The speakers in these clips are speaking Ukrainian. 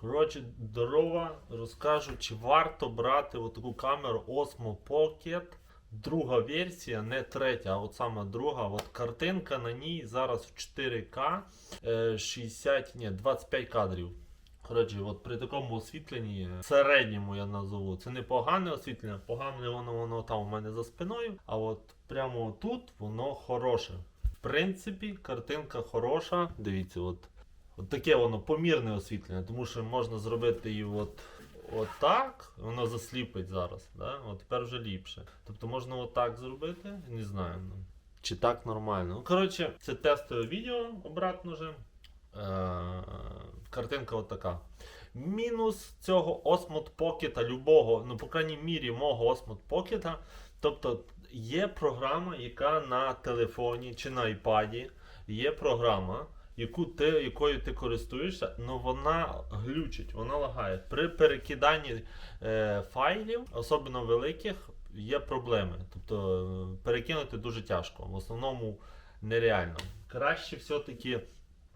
Коротше, здорова, розкажу, чи варто брати отаку камеру Osmo Pocket. Друга версія, не третя, а от саме друга. От картинка на ній зараз в 4К е, 60, ні, 25 кадрів. Коротше, от при такому освітленні, е, середньому я назову, це не погане освітлення, погане воно воно там у мене за спиною, а от прямо тут воно хороше. В принципі, картинка хороша. Дивіться, от, от таке воно помірне освітлення, тому що можна зробити її от, от так, воно засліпить зараз. Да? От тепер вже ліпше. Тобто можна отак зробити, не знаю. Ну. Чи так нормально. Ну, коротше, це тестове відео обратно вже. Е, картинка отака. Мінус цього Osmod Pocket, любого, ну, по крайній мірі, мого Osmod Pocket. Тобто є програма, яка на телефоні чи на iPad є програма, яку ти, якою ти користуєшся, але вона глючить, вона лагає. При перекиданні е, файлів, особливо великих, є проблеми. Тобто е, перекинути дуже тяжко. В основному нереально. Краще все-таки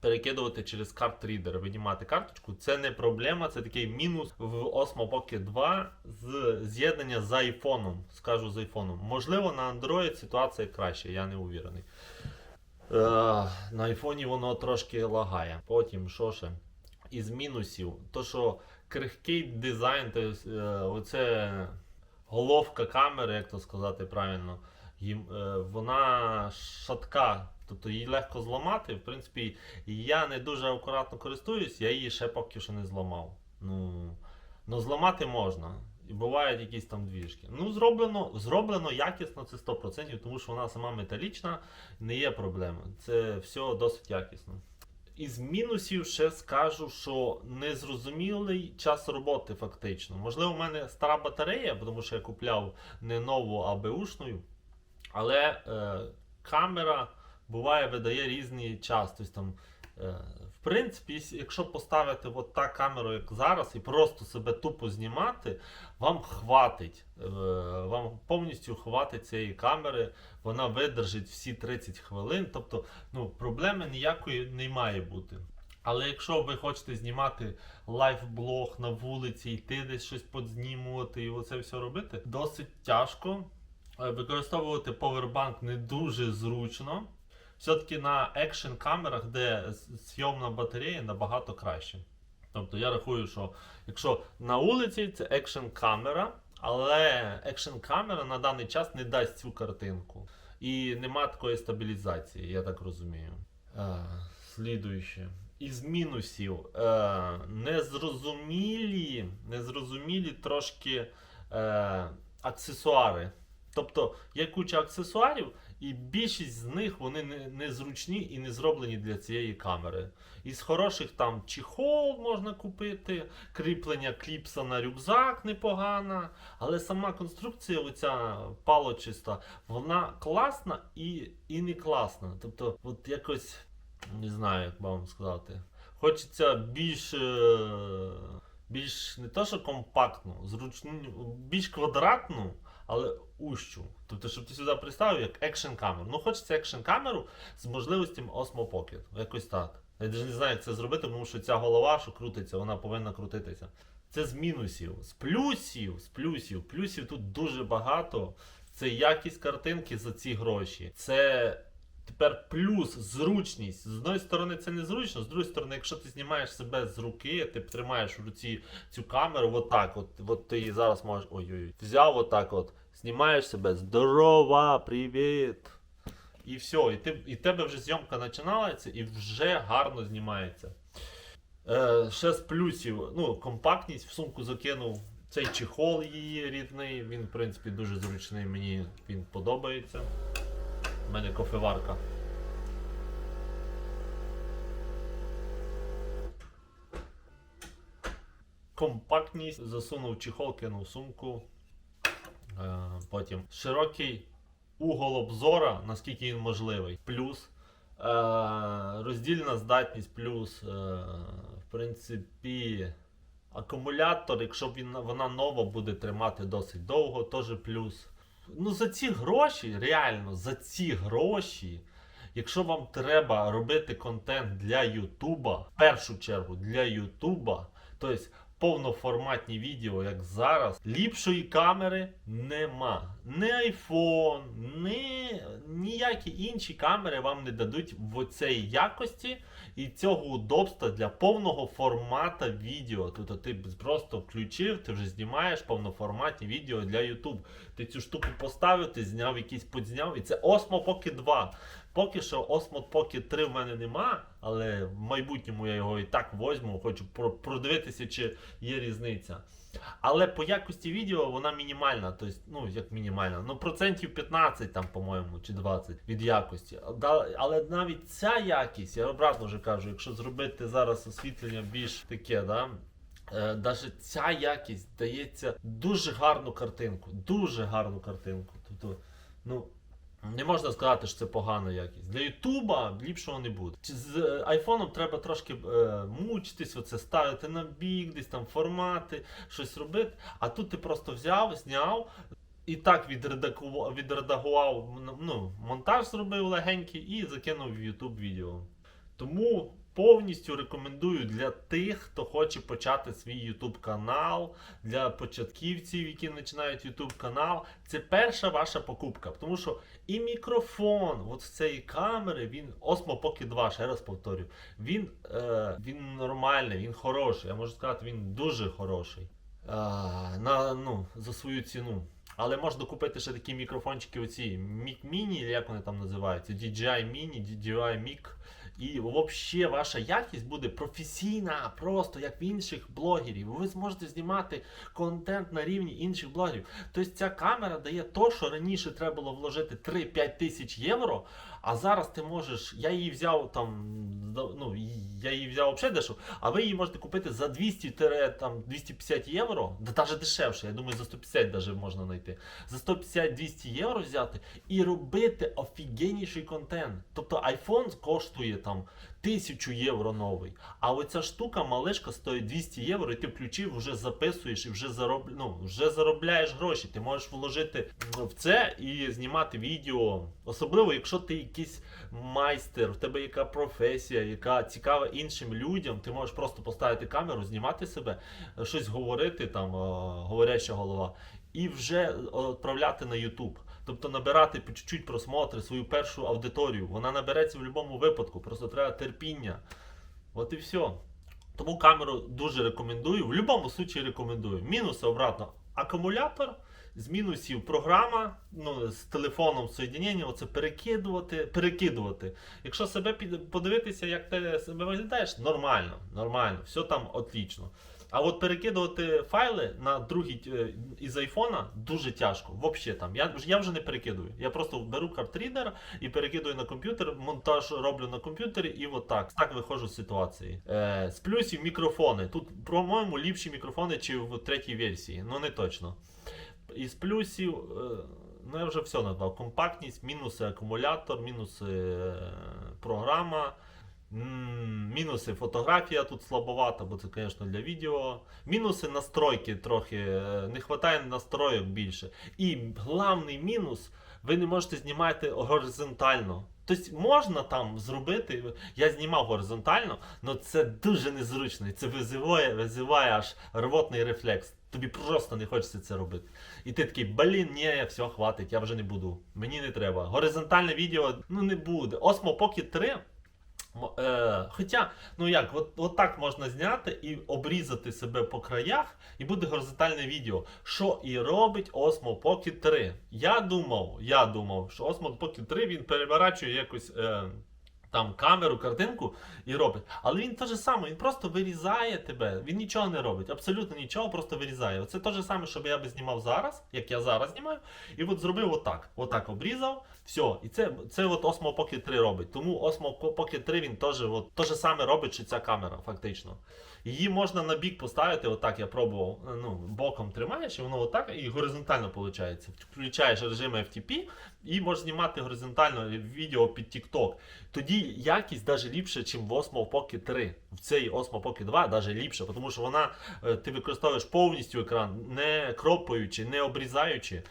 перекидувати через карт-рідер, винімати карточку. Це не проблема, це такий мінус в Osmo Pocket 2 з з'єднання з айфоном. Скажу з айфоном. Можливо, на Android ситуація краще, я не уверений. Е, на айфоні воно трошки лагає. Потім, що ще? Із мінусів, то що крихкий дизайн, то е, оце головка камери, як то сказати правильно, їм, е, вона шатка, тобто її легко зламати. В принципі, я не дуже акуратно користуюсь, я її ще поки що не зламав. Ну, ну зламати можна. І бувають якісь там двіжки. Ну, зроблено, зроблено якісно, це 100%, тому що вона сама металічна, не є проблема. Це все досить якісно. Із мінусів ще скажу, що незрозумілий час роботи фактично. Можливо, у мене стара батарея, тому що я купляв не нову, а беушну, але е, камера буває видає різний час. Тобто, там, е, принципі, якщо- поставити от так камеру, як зараз, і просто себе тупо знімати, вам хватить. Е, вам повністю хватить цієї камери, вона видержить всі 30 хвилин. Тобто, ну, проблеми ніякої не має бути. Але якщо ви хочете знімати лайфблог на вулиці, йти десь щось подзнімувати і оце все робити, досить тяжко. Е, Використовувати повербанк не дуже зручно. Все-таки на екшн камерах, де зйомна батарея, набагато краще. Тобто я рахую, що якщо на вулиці це екшн камера, але екшн камера на даний час не дасть цю картинку. І нема такої стабілізації, я так розумію. Е, слідуюче. Із мінусів е, незрозумілі, незрозумілі трошки е, аксесуари. Тобто є куча аксесуарів, і більшість з них вони не, не і не зроблені для цієї камери. Із хороших там чехол можна купити, кріплення кліпса на рюкзак непогана, але сама конструкція, оця палочиста, вона класна і, і не класна. Тобто, от якось не знаю, як вам сказати. Хочеться більш. е, Більш не то, що компактну, зручну, більш квадратну, але ущу. Тобто, щоб ти сюди приставив як екшн камеру. Ну, хочеться екшн камеру з можливостями Osmo Pocket. Якось так. Я навіть не знаю, як це зробити, тому що ця голова, що крутиться, вона повинна крутитися. Це з мінусів. З плюсів, з плюсів. Плюсів тут дуже багато. Це якість картинки за ці гроші. Це тепер плюс зручність. З одної сторони, це незручно, з другої сторони, якщо ти знімаєш себе з руки, ти тримаєш в руці цю камеру, отак, от, от ти її зараз можеш. Ой-ой, взяв отак от, знімаєш себе, здорова, привіт. І все, і, ти, і тебе вже зйомка починається і вже гарно знімається. Е, ще з плюсів, ну, компактність в сумку закинув. Цей чехол її рідний, він, в принципі, дуже зручний, мені він подобається. У мене кофеварка. Компактність, засунув чехол, кинув сумку. Е, потім широкий угол обзора, наскільки він можливий. Плюс. Е, роздільна здатність, плюс. Е, в принципі, акумулятор, якщо він, вона нова буде тримати досить довго, теж плюс. Ну, за ці гроші, реально, за ці гроші, якщо вам треба робити контент для Ютуба, в першу чергу для Ютуба, Тобто повноформатні відео, як зараз, ліпшої камери нема. Не iPhone, ні ніякі інші камери вам не дадуть в цій якості і цього удобства для повного формату відео. Тобто ти просто включив, ти вже знімаєш повноформатні відео для YouTube. Ти цю штуку поставив, ти зняв якийсь подзняв, і це Osmo Pocket 2. Поки що Osmo Pocket 3 в мене нема, але в майбутньому я його і так возьму, хочу продивитися, чи є різниця. Але по якості відео вона мінімальна, тобто, ну як мінімальна, ну процентів 15 там, по-моєму, чи 20 від якості. Але навіть ця якість, я обратно вже кажу, якщо зробити зараз освітлення більш таке, да, Е, Даже ця якість дається дуже гарну картинку. Дуже гарну картинку. Тобто, ну, не можна сказати, що це погана якість. Для Ютуба ліпшого не буде. З е, айфоном треба трошки е, мучитись, оце ставити на бік, десь там формати, щось робити. А тут ти просто взяв, зняв. І так відредагував, відредагував ну, монтаж зробив легенький і закинув в YouTube відео. Тому повністю рекомендую для тих, хто хоче почати свій YouTube канал, для початківців, які починають YouTube канал. Це перша ваша покупка. Тому що і мікрофон от з цієї камери, він Osmo Pocket 2, ще раз повторю, він, е, він нормальний, він хороший. Я можу сказати, він дуже хороший. Е, на, ну, за свою ціну. Але можна купити ще такі мікрофончики, оці Mic Mini, як вони там називаються, DJI Mini, DJI Mic. І взагалі ваша якість буде професійна, просто як в інших блогерів. Ви зможете знімати контент на рівні інших блогерів. Тобто ця камера дає то, що раніше треба було вложити 3-5 тисяч євро. А зараз ти можеш. Я її взяв там. Ну, я її взяв взагалі дешево, а ви її можете купити за 200-250 євро, да навіть дешевше, я думаю, за 150 даже можна знайти. За 150-200 євро взяти і робити офігенніший контент. Тобто iPhone коштує там 1000 євро новий. А оця штука малишка стоїть 200 євро, і ти включив, вже записуєш і вже, зароб... ну, вже заробляєш гроші. Ти можеш вложити в це і знімати відео. Особливо, якщо ти якийсь майстер, в тебе яка професія, яка цікава іншим людям, ти можеш просто поставити камеру, знімати себе, щось говорити, там, е, говоряща голова, і вже відправляти на YouTube. Тобто набирати по чуть-чуть просмотри, свою першу аудиторію. Вона набереться в будь-якому випадку, просто треба терпіння. От і все. Тому камеру дуже рекомендую. В будь-якому случаї рекомендую. Мінуси обратно. Акумулятор. З мінусів програма, ну, з телефоном соєднення, оце перекидувати, перекидувати. Якщо себе подивитися, як ти себе виглядаєш, нормально, нормально, все там отлично. А от перекидувати файли на другий е, із айфона дуже тяжко. Взагалі там. Я, я вже не перекидую. Я просто беру картрідер і перекидую на комп'ютер, монтаж роблю на комп'ютері і от так. Так виходжу з ситуації. Е, з плюсів мікрофони. Тут, по-моєму, ліпші мікрофони, чи в третій версії. Ну не точно. Із плюсів, е, ну я вже все назвав. Компактність, мінуси акумулятор, мінуси е, програма. Мінуси фотографія тут слабовата, бо це, звісно, для відео. Мінуси настройки трохи, е, не вистачає настройок більше. І головний мінус, ви не можете знімати горизонтально. Тобто можна там зробити, я знімав горизонтально, але це дуже незручно. Це визиває, визиває аж рвотний рефлекс. Тобі просто не хочеться це робити. І ти такий, блін, ні, все, хватить, я вже не буду. Мені не треба. Горизонтальне відео ну не буде. Osmo Pocket 3 М- Е, хоча, ну як, от, от так можна зняти і обрізати себе по краях, і буде горизонтальне відео. Що і робить Osmo Pocket 3. Я думав, я думав, що Osmo Pocket 3 він переворачує якось. Е, там камеру, картинку і робить. Але він те ж саме, він просто вирізає тебе. Він нічого не робить, абсолютно нічого, просто вирізає. Оце те ж саме, що я би знімав зараз, як я зараз знімаю. І от зробив отак. Отак обрізав. Все. І це, це от Osmo Pocket 3 робить. Тому Osmo Pocket 3 він теж от, те ж саме робить, що ця камера, фактично. Її можна на бік поставити, отак я пробував. Ну, боком тримаєш, і воно отак і горизонтально виходить. Включаєш режим FTP і можеш знімати горизонтально відео під TikTok. Тоді якість навіть ліпше, ніж в Osmo Pocket 3. В цій Osmo Pocket 2 навіть ліпше, тому що вона е, ти використовуєш повністю екран, не кропаючи, не обрізаючи.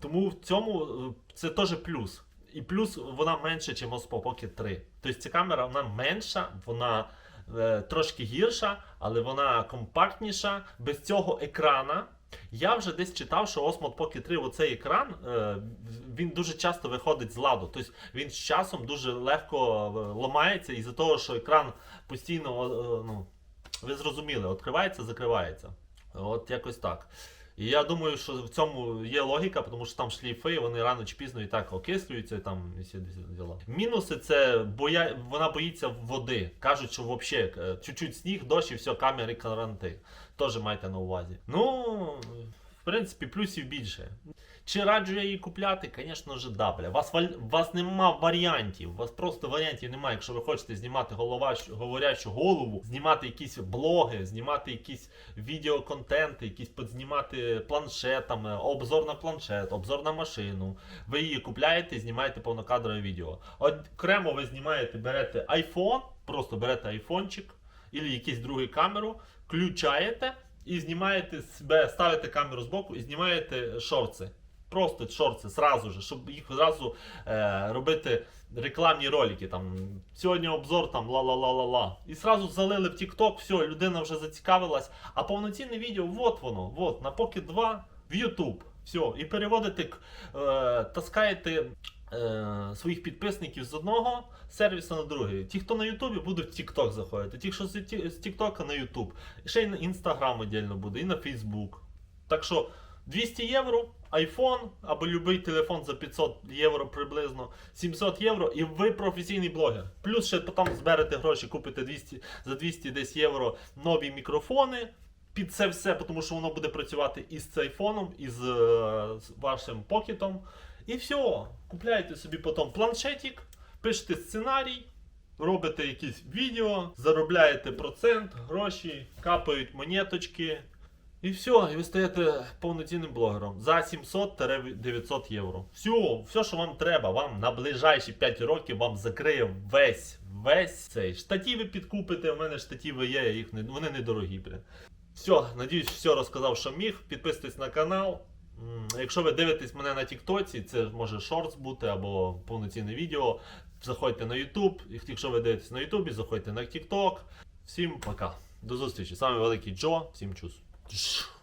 Тому в цьому е, це теж плюс. І плюс вона менше, ніж Osmo Pocket 3. Тобто ця камера вона менша, вона е, трошки гірша, але вона компактніша. Без цього екрана. Я вже десь читав, що Osmo Pocket 3, оцей екран, е, він дуже часто виходить з ладу. Тобто він з часом дуже легко е, ламається із-за того, що екран постійно, е, ну, ви зрозуміли, відкривається, закривається. От якось так. І я думаю, що в цьому є логіка, тому що там шліфи, вони рано чи пізно і так окислюються, і там всі діла. Мінуси це боя... вона боїться води. Кажуть, що взагалі чуть-чуть сніг, дощ і все, камери каранти. Теж майте на увазі. Ну, в принципі, плюсів більше. Чи раджу я її купляти? Звісно ж, да, бля. Вас, вас нема варіантів. Вас просто варіантів немає. Якщо ви хочете знімати голова, говорячу голову, знімати якісь блоги, знімати якісь відеоконтенти, якісь подзнімати планшетами, обзор на планшет, обзор на машину. Ви її купляєте і знімаєте повнокадрове відео. Окремо ви знімаєте, берете iPhone, просто берете айфончик, або якийсь другий камеру, включаєте і знімаєте себе, ставите камеру збоку і знімаєте шорти. Просто шорти зразу же, щоб їх зразу е, робити рекламні ролики. Там сьогодні обзор там ла-ла-ла-ла-ла. І зразу залили в TikTok, все, людина вже зацікавилась. А повноцінне відео, от воно, от, на Pocket 2 в YouTube. Все, і переводите, е, таскаєте е, своїх підписників з одного сервісу на другий. Ті, хто на Ютубі, будуть в TikTok заходити. Ті, що з Ті- з TikTok на. І ще й на Instagram віддільно буде, і на Facebook. Так що 200 євро, iPhone або будь-який телефон за 500 євро приблизно, 700 євро, і ви професійний блогер. Плюс ще потім зберете гроші, купите 200, за 200 десь євро нові мікрофони. Під це все, тому що воно буде працювати і з айфоном, і з, е, з вашим покетом. І все. Купляєте собі потім планшетик, пишете сценарій, робите якісь відео, заробляєте процент, гроші, капають монеточки. І все, і ви стаєте повноцінним блогером за 700-900 євро. Все, все, що вам треба, вам на ближайші 5 років вам закриє весь, весь цей. Штативи підкупите, у мене штативи є, їх не, вони недорогі, блін. Все, надіюсь, все розказав, що міг. Підписуйтесь на канал. Якщо ви дивитесь мене на Тіктоці, це може шортс бути або повноцінне відео. Заходьте на. І Якщо ви дивитесь на Ютубі, заходьте на TikTok. Всім пока. До зустрічі. З вами великий Джо. Всім чус. out.